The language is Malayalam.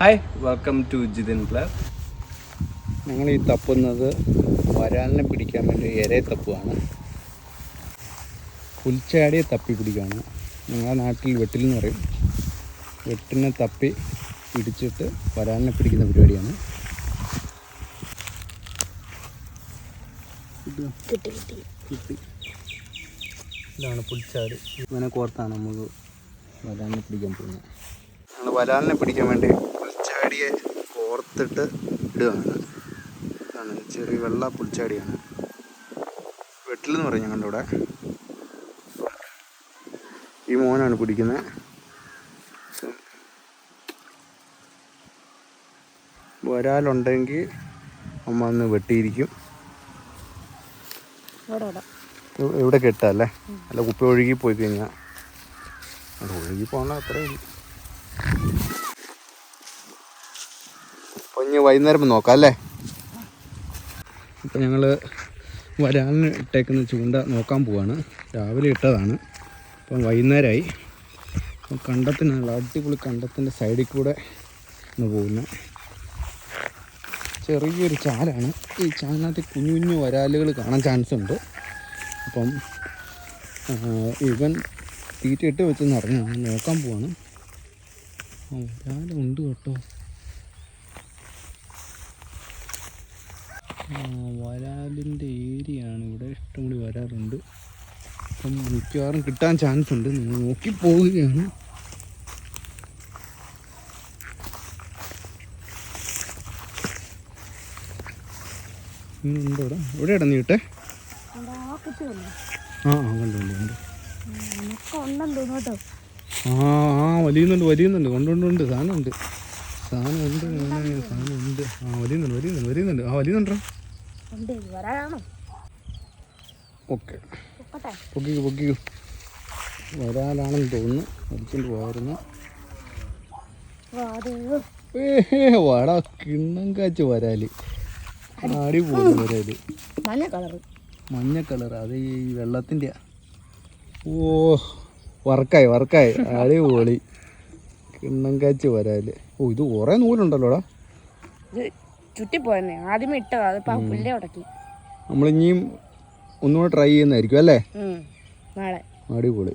Hi welcome to Jithin plus ഞങ്ങൾ ഈ തപ്പുന്നത് വരാലിനെ പിടിക്കാൻ വേണ്ടി ഇരയെ തപ്പുവാണ്. പുൽച്ചാടിയെ തപ്പി പിടിക്കുകയാണ്. ഞങ്ങളുടെ നാട്ടിൽ വെട്ടിൽ എന്ന് പറയും. വെട്ടിനെ തപ്പി പിടിച്ചിട്ട് വരാലിനെ പിടിക്കുന്ന പരിപാടിയാണ്. കിട്ടി കിട്ടി. കിട്ടി. ഇതാണ് പുൽച്ചാടി ഇവനെ കോർത്താണ് നമുക്ക് വരാലിനെ പിടിക്കാൻ പോകുന്നത്. ഞങ്ങൾ വരാലിനെ പിടിക്കാൻ വേണ്ടി പുൽച്ചാടിയെ കോർത്തിട്ട് ഇടുകയാണ് ഇതാണ് ചെറിയ വെള്ള പുൽച്ചാടിയാണ്. വെട്ടിലെന്ന് പറയും ഞങ്ങളുടെ ഇവിടെ. ഈ മോനാണ് പിടിക്കുന്നത്. വരാലുണ്ടെങ്കിൽ അമ്മ ഒന്ന് വെട്ടിയിരിക്കും. ഇവിടെ കെട്ടല്ലേ അല്ല? കുപ്പി ഒഴുകി പോയി കഴിഞ്ഞാൽ ഒഴുകി പോകണ അത്രേ ഉള്ളൂ. അപ്പോൾ ഇനി വൈകുന്നേരം നോക്കാം അല്ലേ? അപ്പം ഞങ്ങൾ വരാലിന് ഇട്ടേക്കുന്ന ചൂണ്ട നോക്കാൻ പോവാണ്. രാവിലെ ഇട്ടതാണ്. അപ്പം വൈകുന്നേരമായി അപ്പം കണ്ടത്തിനുള്ള അടിപൊളി കണ്ടത്തിന്റെ സൈഡിൽ കൂടെ ഒന്ന് പോകുന്നത് ചെറിയൊരു ചാലാണ്. ഈ ചാലിനകത്ത് കുഞ്ഞു കുഞ്ഞു വരാലുകൾ കാണാൻ ചാൻസ് ഉണ്ട്. അപ്പം ഇവൻ തീറ്റ ഇട്ട് വെച്ചെന്ന് അറിഞ്ഞാണ് നോക്കാൻ പോവാണ്. ഉണ്ട് കേട്ടോ. വരാലിന്റെ ഏരിയ ആണ് ഇവിടെ. ഇഷ്ടം കൂടി വരാറുണ്ട്. അപ്പം മിക്കവാറും കിട്ടാൻ ചാൻസ് ഉണ്ട്. നിങ്ങൾ നോക്കി പോവുകയാണ്. ഉണ്ടോ ഇവിടെ? എവിടെയാടാ നീ ഇട്ടേ? ആ കണ്ടു കണ്ടു ആ ആ വലിയുന്നുണ്ട് വലിയുന്നുണ്ട്. കൊണ്ടുണ്ട് സാധനമുണ്ട്. സാധനമുണ്ട് സാധനമുണ്ട്. ആ വലിയുന്നുണ്ട് വലിയുന്നുണ്ട് വലിയുന്നുണ്ട്. ആ വലിയുന്നുണ്ടോ? ഉണ്ട് വരാനാണോ? ഓക്കെ. പൊക്കിക്കു പൊക്കിക്കു വരാലാണെന്ന് തോന്നുന്നു. അത് ഏ വാടാ കിണ്ണം കാച്ച് വരാൽ. ആടി പോകുന്നു വരാൽ. മഞ്ഞ കളറ്. മഞ്ഞ കളർ അത് ഈ വെള്ളത്തിന്റെ ഓ വർക്കായി വർക്കായി. അടിപൊളി. കിണ്ണം കാച്ച് വരാൽ. ഓ ഇത് കുറേ നൂലുണ്ടല്ലോടാ. ചുറ്റിപ്പോയെന്നെ. ആദ്യമേ ഇട്ടതാ അതിപ്പോ ആ പുല്ലേ ഉടക്കി. നമ്മളിനിയും ഒന്നുകൂടെ ട്രൈ ചെയ്യുന്നതായിരിക്കും അല്ലേ. നാളെ. അടിപൊളി.